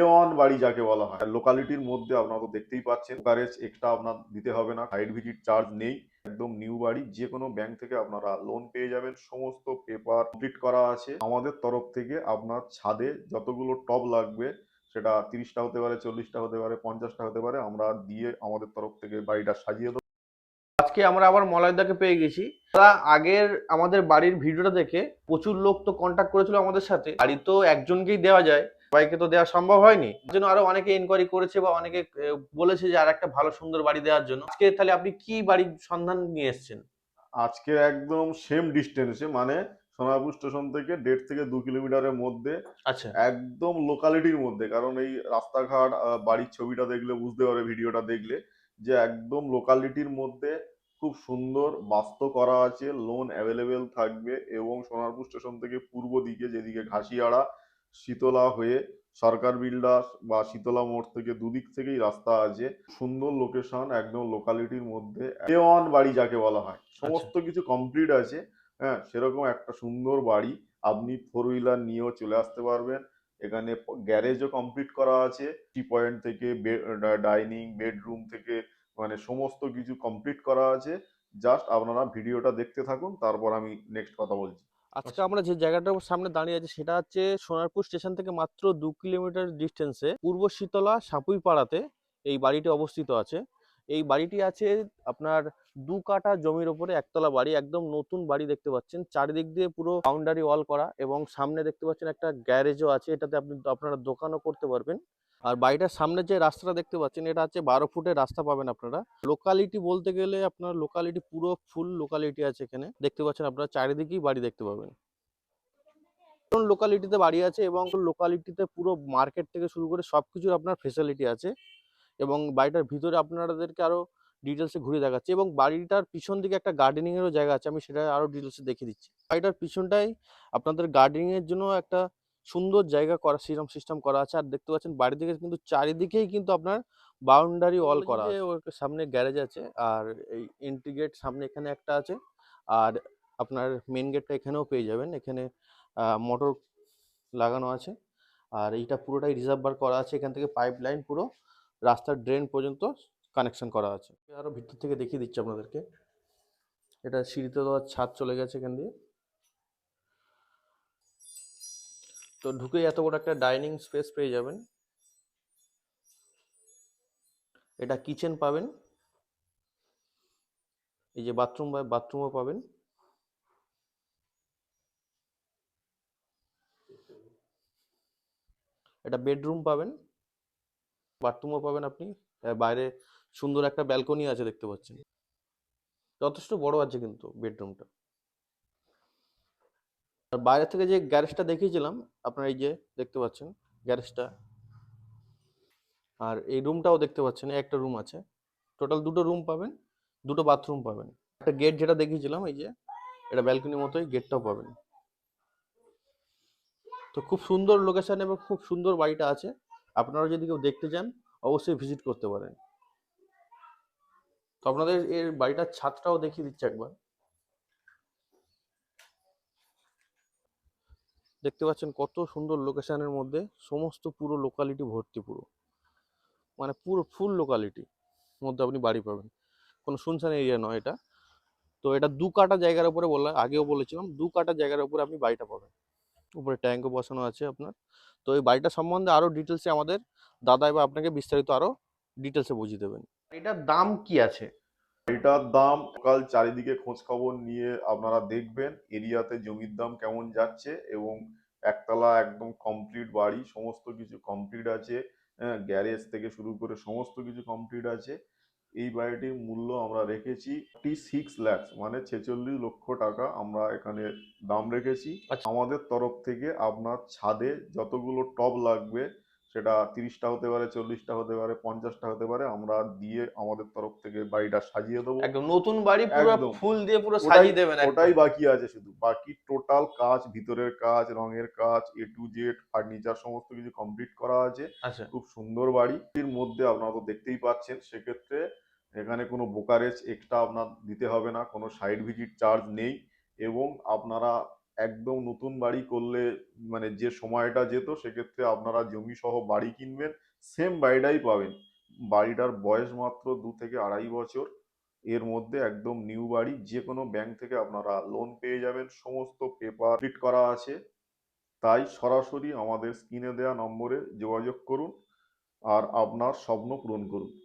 এ one বাড়ি যাকে বলা হয়। লোকালিটির মধ্যে আপনারা তো দেখতেই পাচ্ছেন কারেজ এক্সট্রা আপনার দিতে হবে না সাইড ভিজিট চার্জ নেই। একদম নিউ বাড়ি, যে কোনো ব্যাংক থেকে আপনারা লোন পেয়ে যাবেন, সমস্ত পেপার কমপ্লিট করা আছে। আমাদের তরফ থেকে আপনার ছাদে যতগুলো টব লাগবে, সেটা তিরিশটা হতে পারে, চল্লিশটা হতে পারে, পঞ্চাশটা হতে পারে, আমরা দিয়ে আমাদের তরফ থেকে বাড়িটা সাজিয়ে দেবো। আজকে আমরা আবার মলয়দাকে পেয়ে গেছি। তারা আগের আমাদের বাড়ির ভিডিওটা দেখে প্রচুর লোক তো কন্ট্যাক্ট করেছিল আমাদের সাথে। বাড়ি তো একজনকেই দেওয়া যায়। সবাইকে তো দেওয়া সম্ভব হয়নি। জন্য আরও অনেকে ইনকোয়ারি করেছে বা অনেকে বলেছে যে আর একটা ভালো সুন্দর বাড়ি দেওয়ার জন্য। আজকে তাহলে আপনি কি বাড়ির সন্ধান নিয়ে এসেছেন? আজকে একদম সেম ডিস্টেন্সে মানে সোনারপুর স্টেশন থেকে দেড় থেকে দু কিলোমিটারের মধ্যে আচ্ছা। একদম লোকালিটির মধ্যে। কারণ এই রাস্তাঘাট বাড়ির ছবিটা দেখলে বুঝতে পারে ভিডিওটা দেখলে যে একদম লোকালিটির মধ্যে খুব সুন্দর বাস্তু করা আছে লোন অ্যাভেলেবেল থাকবে এবং সোনারপুর স্টেশন থেকে পূর্ব দিকে যেদিকে ঘাসিয়াড়া শীতলা হয়ে সরকার বিল্ডার্স বা শীতলা মোড় থেকে দুদিক থেকেই রাস্তা আছে। সুন্দর লোকেশন একদম লোকালিটির মধ্যে। এ ওয়ান বাড়ি যাকে বলা হয়। সমস্ত কিছু কমপ্লিট আছে। হ্যাঁ সেরকম একটা সুন্দর বাড়ি। আপনি ফোর হুইলার নিয়েও চলে আসতে পারবেন। এখানে গ্যারেজও কমপ্লিট করা আছে। টি পয়েন্ট থেকে ডাইনিং বেডরুম থেকে মানে সমস্ত কিছু কমপ্লিট করা আছে। জাস্ট আপনারা ভিডিওটা দেখতে থাকুন তারপর আমি নেক্সট কথা বলছি। আজকে আমরা যে জায়গাটার সামনে দাঁড়িয়ে আছি সেটা হচ্ছে সোনারপুর স্টেশন থেকে মাত্র দু কিলোমিটার ডিস্টেন্সে পূর্ব শীতলা সাপুই পাড়াতে এই বাড়িটি অবস্থিত আছে। এই বাড়িটি আছে আপনার দু কাঠা জমির ওপরে একতলা বাড়ি, একদম নতুন বাড়ি দেখতে পাচ্ছেন। চারিদিক দিয়ে পুরো বাউন্ডারি ওয়াল করা এবং সামনে দেখতে পাচ্ছেন একটা গ্যারেজও আছে, এটাতে আপনি আপনারা দোকানও করতে পারবেন। আর বাড়িটার সামনে যে রাস্তাটা দেখতে পাচ্ছেন, এটা হচ্ছে বারো ফুটের রাস্তা পাবেন আপনারা। লোকালিটি বলতে গেলে আপনার লোকালিটি পুরো ফুল লোকালিটি আছে এখানে। দেখতে পাচ্ছেন আপনারা চারিদিকেই বাড়ি দেখতে পাবেন। লোকালিটিতে বাড়ি আছে এবং লোকালিটিতে পুরো মার্কেট থেকে শুরু করে সবকিছুর আপনার ফেসিলিটি আছে। এবং বাড়িটার ভিতরে আপনাদেরকে আরও ডিটেলসে ঘুরে দেখাচ্ছি এবং বাড়িটার পিছন দিকে একটা গার্ডেনিং এরও জায়গা আছে আমি সেটা আরও ডিটেলসে দেখিয়ে দিচ্ছি। বাড়িটার পিছনটাই আপনাদের গার্ডেনিংয়ের জন্য একটা সুন্দর জায়গা করা সিস্টেম সিস্টেম করা আছে। আর দেখতে পাচ্ছেন বাড়ি থেকে কিন্তু চারিদিকেই কিন্তু আপনার বাউন্ডারি ওয়াল বলছি করা আছে। ওর সামনে গ্যারেজ আছে আর এই এন্ট্রি গেট সামনে এখানে একটা আছে আর আপনার মেন গেটটা এখানেও পেয়ে যাবেন। এখানে মোটর লাগানো আছে আর এইটা পুরোটাই রিজার্ভার করা আছে। এখান থেকে পাইপ লাইন পুরো রাস্তার ড্রেন পর্যন্ত কানেকশন করা আছে। আরও ভিতর থেকে দেখিয়ে দিচ্ছি আপনাদেরকে। এটা সিঁড়িতে দেওয়ার ছাদ চলে গেছে এখান দিয়ে। তো ঢুকে এত বড় একটা ডাইনিং স্পেস পেয়ে যাবেন। এটা কিচেন পাবেন। এই যে বাথরুম বা বাথরুমও পাবেন। এটা বেডরুম পাবেন। বাথরুমও পাবেন আপনি। বাইরে সুন্দর একটা ব্যালকনি আছে দেখতে পাচ্ছেন। যথেষ্ট বড় আছে কিন্তু বেডরুমটা। আর বাইরে থেকে যে গ্যারেজটা দেখিয়েছিলাম, আপনার এই যে দেখতে পাচ্ছেন গ্যারেজটা। আর এই রুমটাও দেখতে পাচ্ছেন, একটা রুম আছে। টোটাল দুটো রুম পাবেন, দুটো বাথরুম পাবেন। একটা গেট যেটা দেখিয়েছিলাম, এই যে, এটা ব্যালকনির মতোই গেটটাও পাবেন। তো খুব সুন্দর লোকেশন এবং খুব সুন্দর বাড়িটা আছে। আপনারা যদি কেউ দেখতে চান, অবশ্যই ভিজিট করতে পারেন। তো আপনাদের এর বাড়িটার ছাদটাও দেখিয়ে দিচ্ছে একবার। দেখতে পাচ্ছেন কত সুন্দর লোকেশনের মধ্যে সমস্ত পুরো লোকালিটি ভর্তি পুরো। মানে পুরো ফুল লোকালিটি মধ্যে আপনি বাড়ি পাবেন। কোনো শুনশান এরিয়া নয় এটা। তো এটা দু কাটা জায়গার উপরে বললাম, আগেও বলেছিলাম, দু কাটা জায়গার উপরে আপনি বাড়িটা পাবেন। উপরে ট্যাঙ্কও বসানো আছে আপনার। তো এই বাড়িটা সম্বন্ধে আরও ডিটেলসে আমাদের দাদা এবার আপনাকে বিস্তারিত আরও ডিটেলসে বুঝিয়ে দেবেন। এটার দাম কি আছে? এটার দাম কাল চারিদিকে খোঁজ খবর নিয়ে আপনারা দেখবেন এরিয়াতে জমির দাম কেমন যাচ্ছে এবং একতলা একদম কমপ্লিট বাড়ি সমস্ত কিছু কমপ্লিট আছে হ্যাঁ গ্যারেজ থেকে শুরু করে সমস্ত কিছু কমপ্লিট আছে। এই বাড়িটির মূল্য আমরা রেখেছি টি সিক্স ল্যাক্স মানে ছেচল্লিশ লক্ষ টাকা আমরা এখানে দাম রেখেছি আচ্ছা। আমাদের তরফ থেকে আপনার ছাদে যতগুলো টব লাগবে সেটা তিরিশটা হতে পারে চল্লিশটা হতে পারে পঞ্চাশটা হতে পারে আমরা দিয়ে আমাদের তরফ থেকে বাড়িটা সাজিয়ে দেবো। একদম নতুন বাড়ি পুরো ফুল দিয়ে পুরো সাজিয়ে দেবেন ওটাই বাকি আছে শুধু। বাকি টোটাল কাজ ভিতরের কাজ রঙের কাজ এ টু জেড ফার্নিচার সমস্ত কিছু কমপ্লিট করা আছে। আচ্ছা। খুব সুন্দর বাড়ি। এর মধ্যে আপনারা তো দেখতেই পাচ্ছেন সেক্ষেত্রে এখানে কোনো ব্রোকারেজ এক্সট্রা আপনার দিতে হবে না কোনো সাইড ভিজিট চার্জ নেই। এবং আপনারা একদম নতুন বাড়ি করলে মানে যে সময়টা যেত, সেক্ষেত্রে আপনারা জমি সহ বাড়ি কিনবেন সেম বাড়িটাই পাবেন। বাড়িটার বয়স মাত্র দু থেকে আড়াই বছর। এর মধ্যে একদম নিউ বাড়ি যে কোনো ব্যাংক থেকে আপনারা লোন পেয়ে যাবেন, সমস্ত পেপার ফিট করা আছে। তাই সরাসরি আমাদের স্ক্রিনে দেওয়া নম্বরে যোগাযোগ করুন, আর আপনার স্বপ্ন পূরণ করুন।